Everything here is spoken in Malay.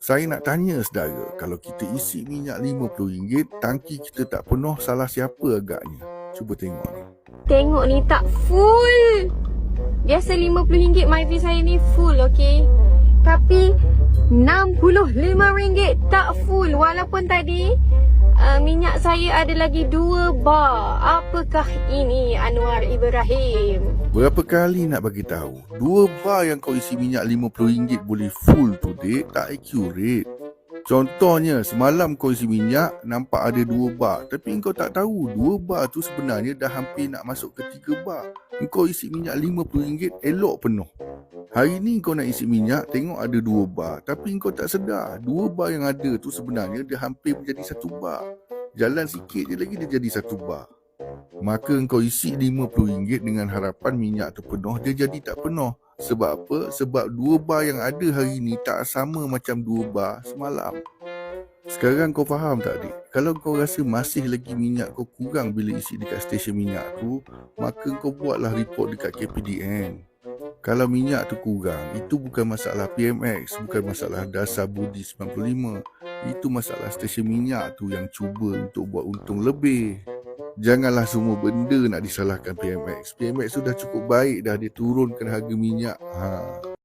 Saya nak tanya saudara, kalau kita isi minyak RM50, tangki kita tak penuh, salah siapa agaknya? Cuba tengok ni. Tengok ni tak full. Biasa RM50 MyV saya ni full, okey. Tapi RM65 tak full. Walaupun tadi uh, minyak saya ada lagi dua bar. Apakah ini Anwar Ibrahim? Berapa kali nak bagi tahu? Dua bar yang kau isi minyak RM50 boleh full tu, dek, tak accurate. Contohnya, semalam kau isi minyak, nampak ada dua bar. Tapi kau tak tahu, dua bar tu sebenarnya dah hampir nak masuk ke tiga bar. Kau isi minyak RM50, elok penuh. Hari ni kau nak isi minyak, tengok ada dua bar. Tapi kau tak sedar, dua bar yang ada tu sebenarnya dah hampir menjadi satu bar. Jalan sikit je lagi dia jadi satu bar. Maka kau isi RM50 dengan harapan minyak tu penuh, dia jadi tak penuh. Sebab apa? Sebab dua bar yang ada hari ni tak sama macam dua bar semalam. Sekarang kau faham tak adik? Kalau kau rasa masih lagi minyak kau kurang bila isi dekat stesen minyak tu, maka kau buatlah report dekat KPDN. Kalau minyak tu kurang, itu bukan masalah PMX, bukan masalah dasar budi 95. Itu masalah stesen minyak tu yang cuba untuk buat untung lebih. Janganlah semua benda nak disalahkan PMX. PMX sudah cukup baik dah dia turunkan harga minyak. Ha.